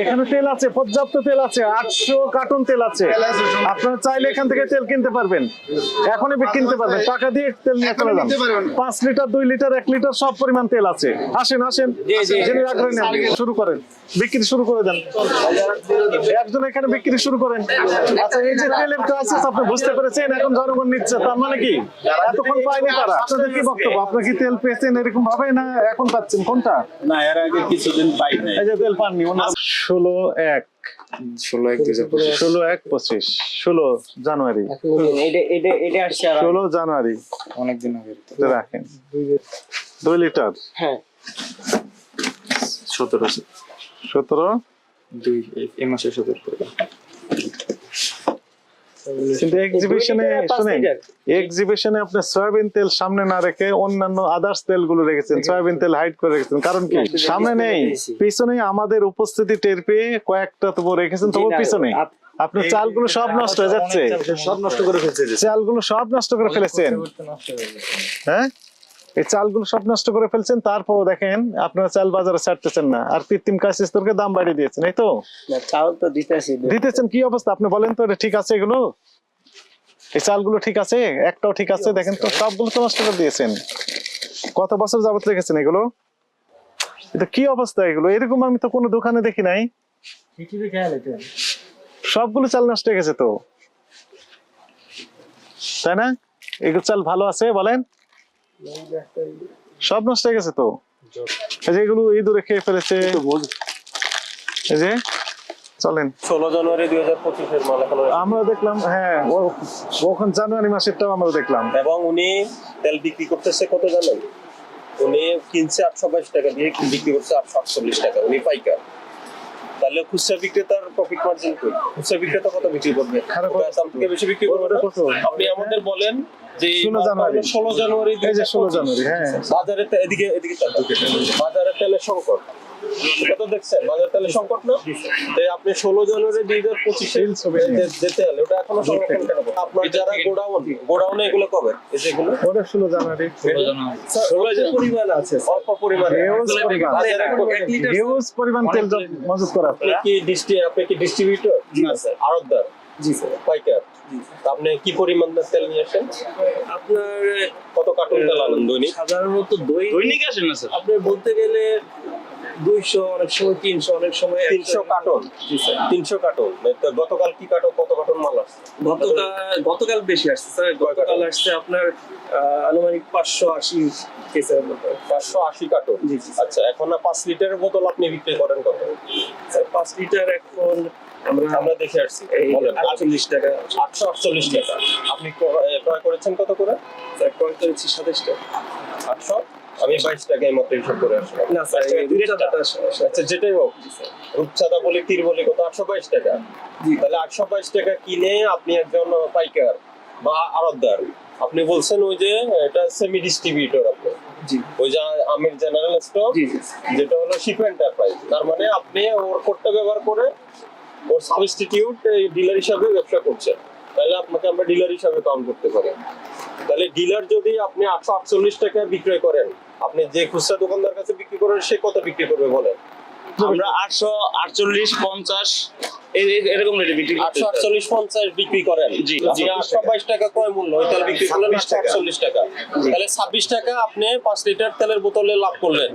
এখানে তেল আছে পর্যাপ্ত তেল আছে আটশো কার্টন তেল আছে। আপনারা চাইলে এখান থেকে তেল কিনতে পারবেন। এখনই কিনতে পারবেন। টাকা দিয়ে তেল নিয়ে চলে যান। পাঁচ লিটার দুই লিটার এক লিটার সব পরিমাণ তেল আছে। আসেন আসেন। জেনে রাখবেন শুরু করেন। বিক্রি শুরু করে দেন। একজন এখানে বিক্রি শুরু করেন। আচ্ছা এই যে তেলের ক্রাইসিস আপনি বুঝতে পেরেছেন এখন জনগণ নিচ্ছে তার মানে কি? এতক্ষণ পায়নি তারা। আপনাদের কি বক্তব্য? আপনার কি তেল পেয়েছেন এরকম ভাবে না এখন পাচ্ছেন? কোনটা? না এর আগে কিছুদিন পাই নাই। এই যে তেল পাননি ষোলো এক। ষোলো এক পঁচিশ। ষোলো এক পঁচিশ। ষোলো জানুয়ারি। ষোলো জানুয়ারি। অনেকদিন আগে রাখেন। দুই লিটার। হ্যাঁ। সতেরো। সতেরো। দুই এই- মাসে সতেরো। কিন্তু এক্সিবিশনে শুনেন এক্সিবিশনে আপনি সয়াবিন তেল সামনে না রেখে অন্যান্য আদার্স তেলগুলো রেখেছেন সয়াবিন তেল হাইড করে রেখেছেন। কারণ কি? সামনে নেই। পিছনে আমাদের উপস্থিতি টের পেয়ে কয়েকটা তবু রেখেছেন তবু পিছনে আপ- আপনার চালগুলো সব নষ্ট হয়ে যাচ্ছে। সব নষ্ট করে ফেলছে চালগুলো সব নষ্ট করে ফেলেছেন। হ্যাঁ? এই চালগুলো সব নষ্ট করে ফেলছেন তারপর দেখেন আপনারা চাল বাজারে ছাড়তেছেন না। আর কৃত্রিম কাশিস তোরকে দাম বাড়িয়ে দিয়েছেন এই তো? না, চাউল তো দিতেছি। দিতেছেন কি অবস্থা? আপনি বলেন তো এটা ঠিক আছে এগুলো? এই চালগুলো ঠিক আছে? একটাও ঠিক আছে? দেখেন তো সবগুলো তো নষ্ট করে দিয়েছেন। কত বছর যাবত রেখেছেন এগুলো? এটা কি অবস্থা এগুলো? এরকম আমি তো কোনো দোকানে দেখি নাই। সবগুলো চাল নষ্ট হয়ে গেছে তো? তাই না? এগুলো চাল ভালো আছে বলেন। সব নষ্ট হয়ে গেছে তো? এই যে এগুলো ইঁদুরে খেয়ে ফেলেছে। এই যে চলেন। ষোলো জানুয়ারি দুই হাজার পঁচিশের মাল এখন আমরা দেখলাম হ্যাঁ ওখান জানুয়ারি মাসেরটাও আমরা দেখলাম। এবং উনি তেল বিক্রি করতেছে কত জানেন উনি কিনছে আটশো বাইশ টাকা দিয়ে বিক্রি করছে আটশো আটচল্লিশ টাকা। উনি পাইকার। তাহলে খুচরা বিক্রেতার প্রফিট মার্জিন কই? খুচরা বিক্রেতা কত বিক্রি করবে? খারাপ দাম থেকে বেশি বিক্রি করবে? আপনি আমাদের বলেন যে এই 16 জানুয়ারি। ষোলো জানুয়ারি এই যে 16 জানুয়ারি, হ্যাঁ। বাজারে এদিকে এদিকে বাজারে তেলের সংকট। এটা তো দেখছেন বাজার তেলের সংকট না? তাই আপনি ষোলো জানুয়ারি দুই হাজার পঁচিশে। যেতে হলে ওটা এখনও সংরক্ষণ কেন আপনার যারা গোডাউন গোডাউনে এগুলো কবে? এই এগুলো? ওটা ষোলো জানুয়ারি। পরিমাণ আছে অল্প পরিমাণে হিউজ তেল মজুত করা। আপনি কি ডিস্ট্রি আপনি কি ডিস্ট্রিবিউটর না জি স্যার পাইকার? আপনি কি পরিমাণ তেল নিয়ে আসেন? আপনার কত কার্টুন তেল আনেন দৈনিক? সাধারণত দই দৈনিক আসেন না স্যার? আপনি বলতে গেলে দুইশো অনেক সময় তিনশো অনেক সময় তিনশো কার্টন? তিনশো কার্টন? গতকাল কি কার্টন কত কার্টন মাল আসছে? গতকাল গতকাল বেশি আসছে স্যার। গতকাল আসছে আপনার আহ, আনুমানিক পাঁচশো আশি কেসের মতো। পাঁচশো আশি কার্টন। আচ্ছা এখন পাঁচ লিটারের বোতল আপনি বিক্রি করেন কত? স্যার পাঁচ লিটার এখন আমরা আমরা দেখে আসছি। আটচল্লিশ টাকা। আটশো আটচল্লিশ টাকা। আপনি ক্রয় করেছেন কত করে? ক্রয় করেছি সাতাশ টাকা। আটশো? আমি বাইশ টাকায় মাত্র হিসাব করে আসলাম। না স্যার আচ্ছা, আচ্ছা যেটাই হোক রূপচাঁদা বলি তীর বলি কত? আটশো বাইশ টাকা। জি। তাহলে আটশো বাইশ টাকা কিনে আপনি একজন পাইকার বা আড়তদার আপনি বলছেন ওই যে এটা সেমি ডিস্ট্রিবিউটর আপনি। জি। ওই যে আমির জেনারেল স্টক যেটা হলো শিপ এন্টারপ্রাইজ তার মানে আপনি ওর কোডটা ব্যবহার করে ওর সাবস্টিটিউট ডিলার হিসাবে ব্যবসা করছেন তাহলে আপনাকে আমরা ডিলার হিসাবে কাউন্ট করতে পারি। তাহলে ডিলার যদি আপনি আটশো আটচল্লিশ টাকায় বিক্রয় করেন, আপনি যে খুচরা দোকানদার কাছে বিক্রি করেন, সে কত বিক্রি করবে বলেন? আমরা আটশো আটচল্লিশ পঞ্চাশ এরকম রেটে বিক্রি আটশো আটচল্লিশ পঞ্চাশ বিক্রি করেন। জি, আটশো বাইশ টাকা ক্রয় মূল্য? ওই তেল বিক্রি করলেন আটশো আটচল্লিশ টাকা। তাহলে ছাব্বিশ টাকা আপনি পাঁচ লিটার তেলের বোতলে লাভ করলেন।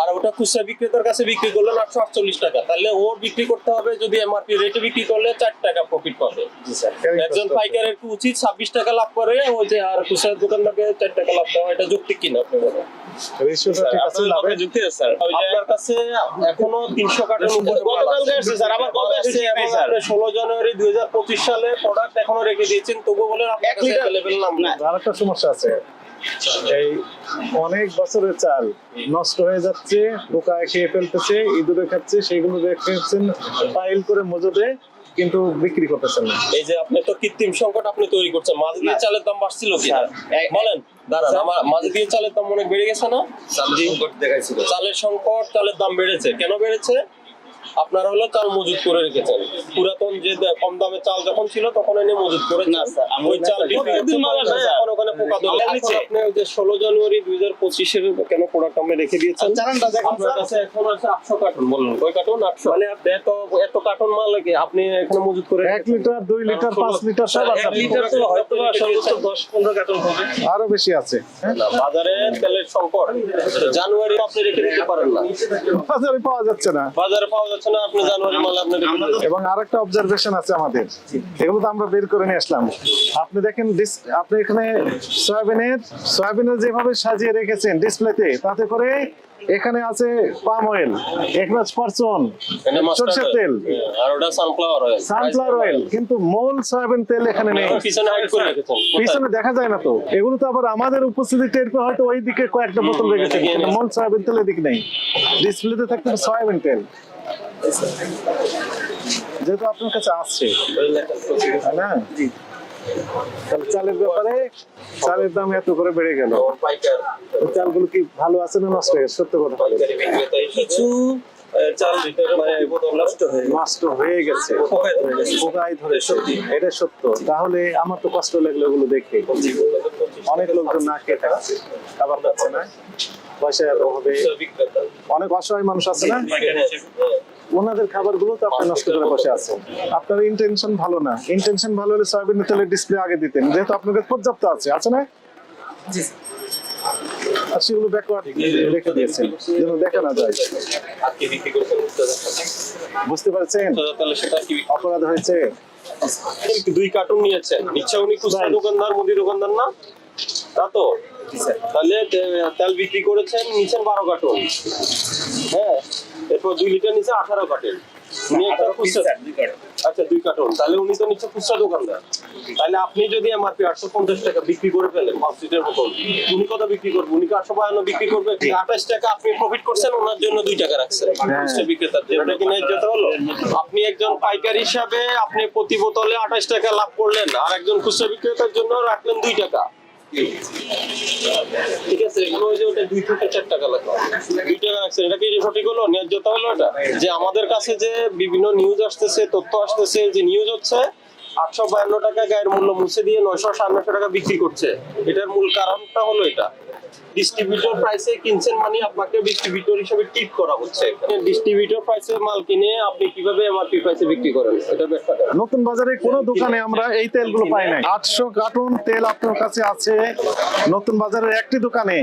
আর ওটা খুচরা বিক্রেতার কাছে বিক্রি করলেন আটশো আটচল্লিশ টাকা। তাহলে ওর বিক্রি করতে হবে যদি এমআরপি রেটে বিক্রি করলে চার টাকা প্রফিট পাবে। একজন পাইকারের কি উচিত ছাব্বিশ টাকা লাভ করে? ওই যে আর খুচরা দোকানদারকে চার টাকা লাভ দেওয়া এটা যুক্তি কিনা আপনি বলেন? আপনার কাছে এখনও তিনশো কার্টন উপরে গতকালকে আসছে স্যার। আবার কবে আসছে ষোলো জানুয়ারি দুই হাজার পঁচিশ সালে প্রোডাক্ট এখনও রেখে দিয়েছেন তবু বলেন এক লিটার- অ্যাভেলেবেল নাম না। আর সমস্যা আছে। এই অনেক বছরের চাল নষ্ট হয়ে যাচ্ছে পোকায় খেয়ে ফেলতেছে ইঁদুরে খাচ্ছে রেখেছেন পাইল করে মজুদে কিন্তু বিক্রি করতেছেন না। এই যে আপনি তো কৃত্রিম সংকট আপনি তৈরি করছেন মাঝে দিয়ে চালের দাম বাড়ছিল কি বলেন। দাঁড়ান আমার মাঝে দিয়ে চালের দাম অনেক বেড়ে গেছে না? চালের সংকট চালের সংকট চালের দাম বেড়েছে। কেন বেড়েছে? আপনারা হলো চাল মজুত করে রেখেছেন। পুরাতন যে কম দামে চাল যখন ছিল তখন এনে মজুত করে না, স্যার, ওই চাল। এখন ওখানে পোকা ধরে আপনি ওই যে ষোলো জানুয়ারি দুই হাজার পঁচিশের কেন প্রোডাক্ট আমরা রেখে দিয়েছেন? চালানটা দেখেন, আপনার কাছে এখন আছে আটশো কার্টন বলুন কয় কার্টন আটশো। মানে আপনি এত এত কার্টন মাল কি আপনি এখানে মজুত করে এক লিটার দুই লিটার পাঁচ লিটার সব আছে লিটার তো হয়তো সর্বোচ্চ দশ পনেরো কার্টন হবে। আরও বেশি আছে। হ্যাঁ? বাজারে তেলের সংকট। জানুয়ারি আপনি রেখে দিতে পারেন না। বাজারে পাওয়া যাচ্ছে না। বাজারে পাওয়া যাচ্ছে না আপনি জানুয়ারি মাল আপনি এবং আরেকটা অবজারভেশন আছে আমাদের। এগুলো তো আমরা বের করে নিয়ে আসলাম। আপনি দেখেন আপনি এখানে সয়াবিনের সয়াবিনের যেভাবে সাজিয়ে রেখেছেন ডিসপ্লেতে তাতে করে এখানে আছে পাম অয়েল এখানে সরষের তেল। হ্যাঁ, আর ওটা সানফ্লাওয়ার অয়েল সানফ্লাওয়ার অয়েল কিন্তু মূল সয়াবিন তেল এখানে নেই। পিছনে হাইড করে রেখেছেন পিছনে দেখা যায় না তো। এগুলো তো আবার আমাদের উপস্থিতি টের পেয়ে হয়তো ওই দিকে কয়েকটা বোতল রেখেছে কিন্তু মূল সয়াবিন তেল এদিক নেই। ডিসপ্লেতে থাকতে সয়াবিন তেল। যেহেতু আপনার কাছে আসছে না তাহলে চালের ব্যাপারে চালের দাম এত করে বেড়ে গেল। চালগুলো কি ভালো আছে না নষ্ট হয়ে গেছে? সত্য কথা কিছু চাল মানে নষ্ট হয়ে নষ্ট হয়ে গেছে। পোকায় ধরে গেছে। পোকায় ধরেছে এটা সত্য। তাহলে আমার তো কষ্ট লাগল ওগুলো দেখে। অনেক লোকজন না খেয়ে থাকছে খাবার পাচ্ছে না। পয়সার অভাবে। অনেক অসহায় মানুষ আছে না? ওনাদের খাবারগুলো তো আপনি নষ্ট করে বসে আছেন। আপনার ইন্টেনশন ভালো না। ইন্টেনশন ভালো হলে সয়াবিন তেলের ডিসপ্লে আগে দিতেন। যেহেতু আপনার কাছে পর্যাপ্ত আছে। আছে না? আর সেগুলো ব্যাকওয়ার্ড রেখে দিয়েছেন। যেন দেখা না যায়। বুঝতে পারছেন? তাহলে সেটা কি অপরাধ হয়েছে। দুই কার্টুন নিয়েছেন নিচ্ছে উনি খুচরা দোকানদার মুদি দোকানদার না? তা তো। তাহলে তেল বিক্রি করেছেন নিচ্ছেন বারো কার্টুন হ্যাঁ এরপর দুই লিটার নিচে আঠারো কার্টুন উনি একটা খুচরা আচ্ছা দুই কার্টুন তাহলে উনি তো নিচ্ছে খুচরা দোকানদার। তাহলে আপনি যদি এমআরপি আটশো পঞ্চাশ টাকা বিক্রি করে ফেলেন পাঁচ লিটার বোতল উনি কত বিক্রি করবে? উনি আটশো বায়ান্ন বিক্রি করবে? আঠাশ টাকা আপনি প্রফিট করছেন? ওনার জন্য দুই টাকা রাখছেন। খুচরা বিক্রেতার জন্য। এটা কি ন্যায্যতা হলো। আপনি একজন পাইকারি হিসাবে আপনি প্রতি বোতলে আঠাশ টাকা লাভ করলেন আর একজন খুচরা বিক্রেতার জন্য রাখলেন দুই টাকা। ঠিক আছে, এগুলো যে ওটা দুই থেকে চার টাকা লাগবে দুই টাকা রাখছেন এটা কি সঠিক হলো? ন্যায্যতা হলো এটা? যে আমাদের কাছে যে বিভিন্ন নিউজ আসতেছে, তথ্য আসতেছে, যে নিউজ হচ্ছে আটশো বায়ান্ন টাকা গায়ের মূল্য মুছে দিয়ে নয়শো সাড়ে টাকা বিক্রি করছে। এটার মূল কারণটা হলো এটা। ডিস্ট্রিবিউটর প্রাইসে কিনছেন মানে আপনাকে ডিস্ট্রিবিউটর হিসেবে টিপ করা হচ্ছে। ডিস্ট্রিবিউটর প্রাইসে মাল কিনে আপনি কীভাবে এমআরপি প্রাইসে বিক্রি করেন? এটা ব্যাখ্যা নতুন বাজারে কোনো দোকানে আমরা এই তেলগুলো পাই নাই। আটশো কার্টুন তেল আপনার কাছে আছে। নতুন বাজারের একটি দোকানে।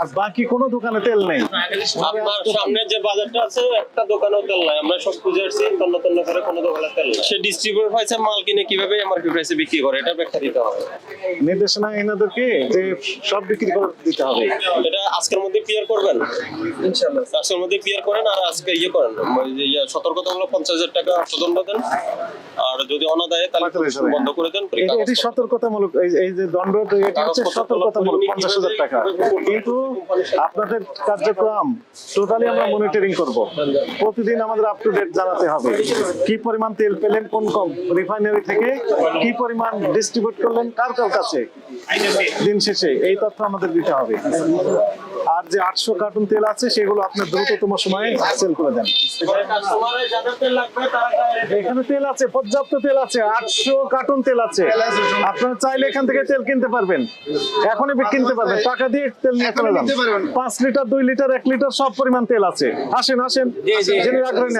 আর বাকি কোনো দোকানে তেল নেই। আপনার সামনে যে বাজারটা আছে একটা দোকানেও তেল নাই। আমরা সব খুঁজে আসছি তন্ন তন্ন করে কোনো দোকানে তেল নাই। সে ডিস্ট্রিবিউটর প্রাইসে মাল কিনে কীভাবে আমার প্রাইসে বিক্রি করে? এটা ব্যাখ্যা দিতে হবে। নির্দেশনা এনাদেরকে যে সব বিক্রি করে দিতে হবে। এটা আজকের মধ্যে ক্লিয়ার করবেন? ইনশাআল্লাহ। আজকের মধ্যে ক্লিয়ার করেন আর আজকে ইয়ে করেন। মানে যে ইয়ে সতর্কতামূলক পঞ্চাশ হাজার টাকা অর্থদণ্ড দেন। আর যদি অনাদায়ে তাহলে বন্ধ করে দেন এটি- সতর্কতামূলক এই এই যে দণ্ড এটি হচ্ছে সতর্কতামূলক পঞ্চাশ হাজার টাকা। কিন্তু আপনাদের কার্যক্রম টোটালি আমরা মনিটরিং করব। প্রতিদিন আমাদের আপ টু ডেট জানাতে হবে। কি পরিমাণ তেল পেলেন কোন কম রিফাইনারি থেকে কি পরিমাণ ডিস্ট্রিবিউট করলেন কার কার কাছে? দিন শেষে এই তথ্য আমাদের দিতে হবে। আর যে আটশো কার্টুন তেল আছে সেগুলো আপনার দ্রুততম সময়ে সেল করে দেন। কাস্টমারের যাদের তেল লাগবে তারা গায়ে এখানে তেল আছে পর্যাপ্ত তেল আছে আটশো কার্টুন তেল আছে। আপনারা চাইলে এখান থেকে তেল কিনতে পারবেন। এখনই কিনতে পারবেন। টাকা দিয়ে তেল নিয়ে চলে যান। পাঁচ লিটার দুই লিটার এক লিটার সব পরিমাণ তেল আছে। আসেন আসেন। জেনে রাখবেন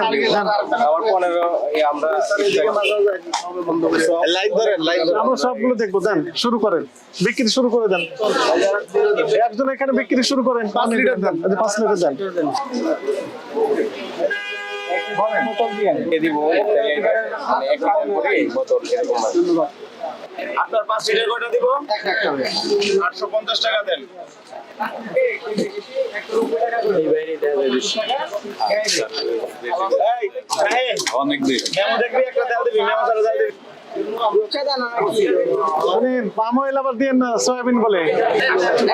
আমরা সবগুলো দেখব দেন শুরু করেন। বিক্রি শুরু করে দেন। একজন এখানে বিক্রি শুরু করেন পাঁচ লিটার দেন। আচ্ছা, পাঁচ লিটার দেন। আপনার পাঁচ লিটার কয়টা দিব? আটশো পঞ্চাশ টাকা দেন। অনেক দিন। মেমো দেখবি একটা তেল দিবি মেমো ছাড়া তেল দিবি। পাম অয়েল আবার সয়াবিন বলে।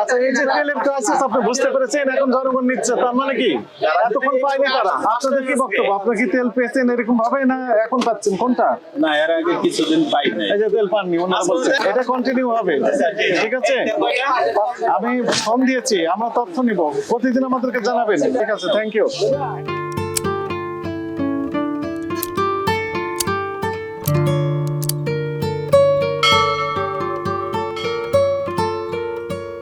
আচ্ছা এই যে তেলের ক্রাইসিস আপনি বুঝতে পেরেছেন এখন জনগণ নিচ্ছে তার মানে কি? এতক্ষণ পায়নি তারা। আপনাদের কি বক্তব্য? আপনার কি তেল পেয়েছেন এরকম ভাবে না এখন পাচ্ছেন? কোনটা? না এর আগে কিছুদিন পাই নাই। এই যে তেল পাননি ওনারা এটা কন্টিনিউ হবে। ঠিক আছে? আমি ফোন দিয়েছি আমরা তথ্য নিব। প্রতিদিন আমাদেরকে জানাবেন। ঠিক আছে থ্যাংক ইউ